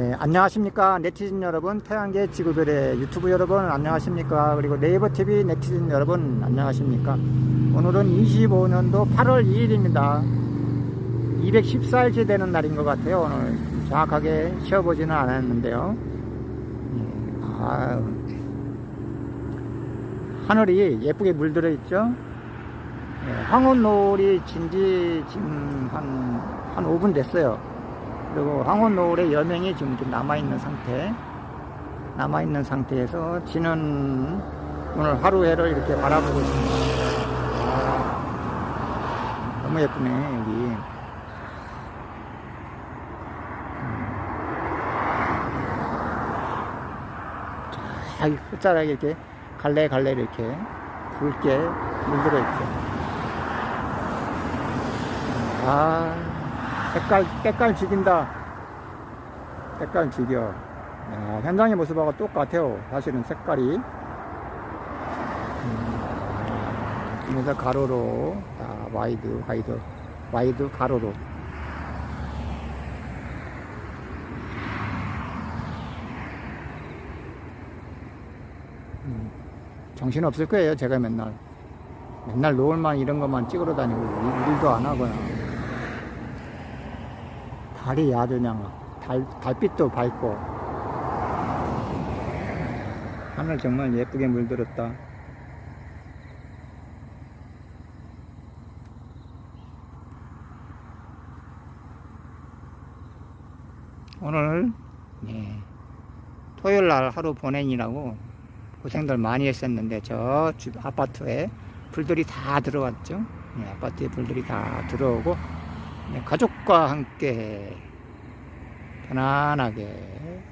네, 안녕하십니까 네티즌 여러분 태양계 지구별의 유튜브 여러분 안녕하십니까 그리고 네이버 TV 네티즌 여러분 안녕하십니까. 오늘은 25년도 8월 2일입니다. 214일째 되는 날인 것 같아요 오늘. 정확하게 쉬어보지는 않았는데요. 예, 아, 하늘이 예쁘게 물들어 있죠? 예, 황혼노을이 진지 지금 한, 한 5분 됐어요 그리고 황혼 노을의 여명이 지금 좀 남아있는 상태 남아있는 상태에서 지는 오늘 하루 해를 이렇게 바라보고 있습니다. 아, 너무 예쁘네 여기. 자, 끝자락에 이렇게 갈래갈래 이렇게 붉게 물들어 있죠. 아 색깔, 색깔 죽인다. 색깔 죽여. 야, 현장의 모습하고 똑같아요. 사실은 색깔이. 음, 그래서 가로로, 아, 와이드, 와이드, 와이드, 가로로. 음, 정신 없을 거예요. 제가 맨날. 맨날 노을만 이런 것만 찍으러 다니고 일- 일도 안 하거나. 달이 아주 그냥 달, 달빛도 밝고. 하늘 정말 예쁘게 물들었다. 오늘 네, 토요일 날 하루 보내니라고 고생들 많이 했었는데 저 집 아파트에 불들이 다 들어왔죠? 네, 아파트에 불들이 다 들어오고 네, 가족과 함께 편안하게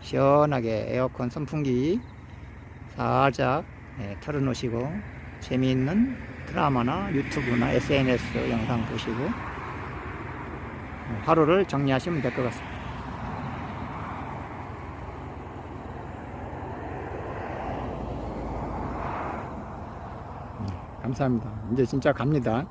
시원하게 에어컨 선풍기 살짝 네, 틀어놓으시고 재미있는 드라마나 유튜브나 SNS 영상 보시고 네, 하루를 정리하시면 될 것 같습니다. 네, 감사합니다. 이제 진짜 갑니다.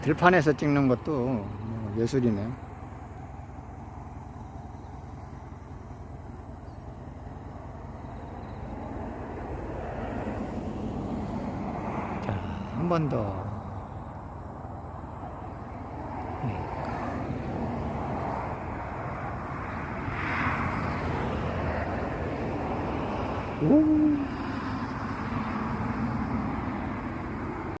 들판에서 찍는 것도 뭐 예술이네. 자, 한 번 더. 오.